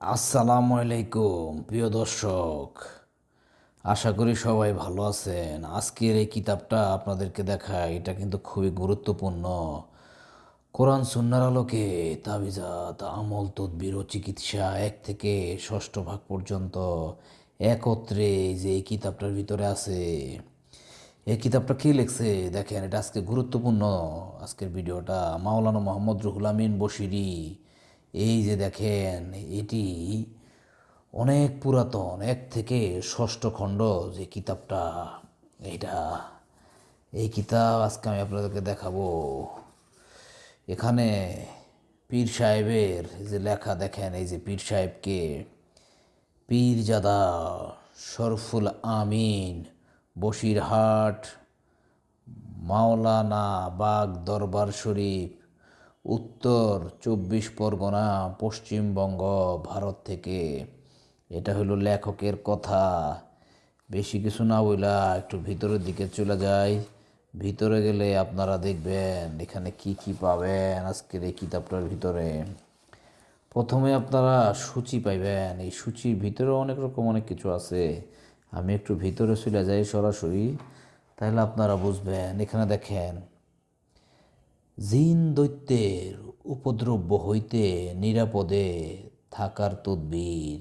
আসসালামু আলাইকুম, প্রিয় দর্শক। আশা করি সবাই ভালো আছেন। আজকের এই কিতাবটা আপনাদেরকে দেখায়, এটা কিন্তু খুবই গুরুত্বপূর্ণ। কোরআন, সুন্নার আলোকে তাবিজাত, আমল, তদবির ও চিকিৎসা এক থেকে ষষ্ঠ ভাগ পর্যন্ত একত্রে যে এই কিতাবটার ভিতরে আছে। এই কিতাবটা কী লিখছে? দেখেন, এটা আজকে গুরুত্বপূর্ণ। আজকের ভিডিওটা মাওলানা মোহাম্মদ রুহুল আমিন বশিরি। এই যে দেখেন, এটি অনেক পুরাতন, এক থেকে ষষ্ঠ খণ্ড যে কিতাবটা। এইটা, এই কিতাব আজকে আমি আপনাদেরকে দেখাবো। এখানে পীর সাহেবের যে লেখা, দেখেন এই যে পীর সাহেবকে, পীরজাদা শরফুল আমিন বসিরহাট মাওলানা বাগ দরবার শরীফ উত্তর চব্বিশ পরগনা, পশ্চিমবঙ্গ, ভারত থেকে। এটা হলো লেখকের কথা। বেশি কিছু না বইলা একটু ভিতরের দিকে চলে যাই। ভিতরে গেলে আপনারা দেখবেন এখানে কি কি পাবেন আজকের এই কিতাবটার ভিতরে। প্রথমে আপনারা সূচি পাইবেন। এই সূচির ভিতরে অনেক রকম অনেক কিছু আছে। আমি একটু ভিতরে চলে যাই সরাসরি। তাহলে আপনারা বুঝবেন। এখানে দেখেন জিন দৈত্যের উপদ্রব্য হইতে নিরাপদে থাকার তদবির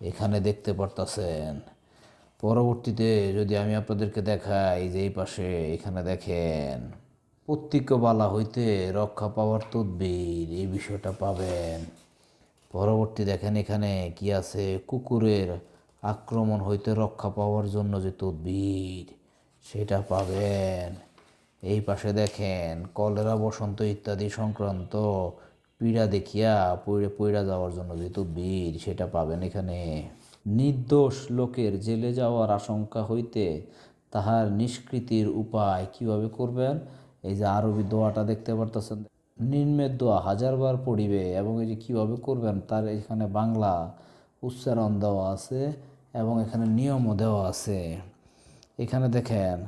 এখানে দেখতে পারতাছেন। পরবর্তীতে যদি আমি আপনাদেরকে দেখাই যে এই পাশে এখানে দেখেন প্রত্যেকবালা হইতে রক্ষা পাওয়ার তদবির এই বিষয়টা পাবেন। পরবর্তী দেখেন এখানে কি আছে, কুকুরের আক্রমণ হইতে রক্ষা পাওয়ার জন্য যে তদবির, সেটা পাবেন। এই পাশে দেখেন, কলেরা, বসন্ত ইত্যাদি সংক্রান্ত পীড়া দেখিয়া পইড়ে, পইড়া যাওয়ার জন্য যেহেতু বীর সেটা পাবেন এখানে। নির্দোষ লোকের জেলে যাওয়ার আশঙ্কা হইতে তাহার নিষ্কৃতির উপায় কীভাবে করবেন? এই যে আরবি দোয়াটা দেখতে পারতেছেন। নিম্নের দোয়া হাজারবার পড়িবে এবং এই যে কীভাবে করবেন, তার এখানে বাংলা উচ্চারণ দেওয়া আছে এবং এখানে নিয়মও দেওয়া আছে। এখানে দেখেন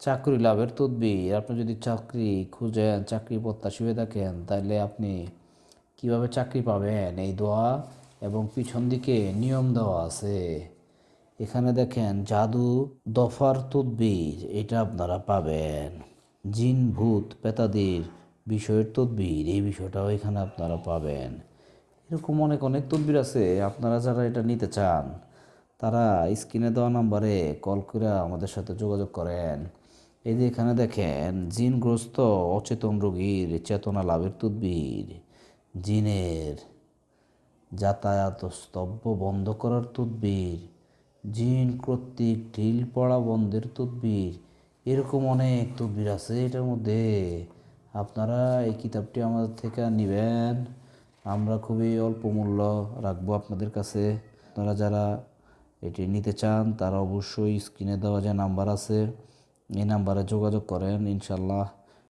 চাকরি লাভের তদবির। আপনি যদি চাকরি খুঁজেন চাকরি প্রত্যাশী হয়ে থাকেন, তাহলে আপনি কীভাবে চাকরি পাবেন? এই দোয়া এবং পিছন দিকে নিয়ম দেওয়া আছে। এখানে দেখেন, জাদু দফার তদবির, এটা আপনারা পাবেন। জিন, ভূত পেতাদির বিষয়ের তদবির, এই বিষয়টাও এখানে আপনারা পাবেন। এরকম অনেক অনেক তদবির আছে। আপনারা যারা এটা নিতে চান, তারা স্ক্রিনে দেওয়া নাম্বারে কল করে আমাদের সাথে যোগাযোগ করেন। এই যে এখানে দেখেন, জিনগ্রস্ত, অচেতন রোগীর চেতনা লাভের তদবির। জিনের যাতায়াত স্তব্ধ বন্ধ করার তদবির। জিন কর্তৃক ঢিল পড়া বন্ধের তদবির। এরকম অনেক তদবির আছে এটার মধ্যে। আপনারা এই কিতাবটি আমাদের থেকে নেবেন। আমরা খুবই অল্প মূল্য রাখব আপনাদের কাছে। আপনারা যারা এটি নিতে চান, তারা অবশ্যই স্ক্রিনে দেওয়া যে নাম্বার আছে এই নাম্বারে যোগাযোগ করেন ইনশাল্লাহ।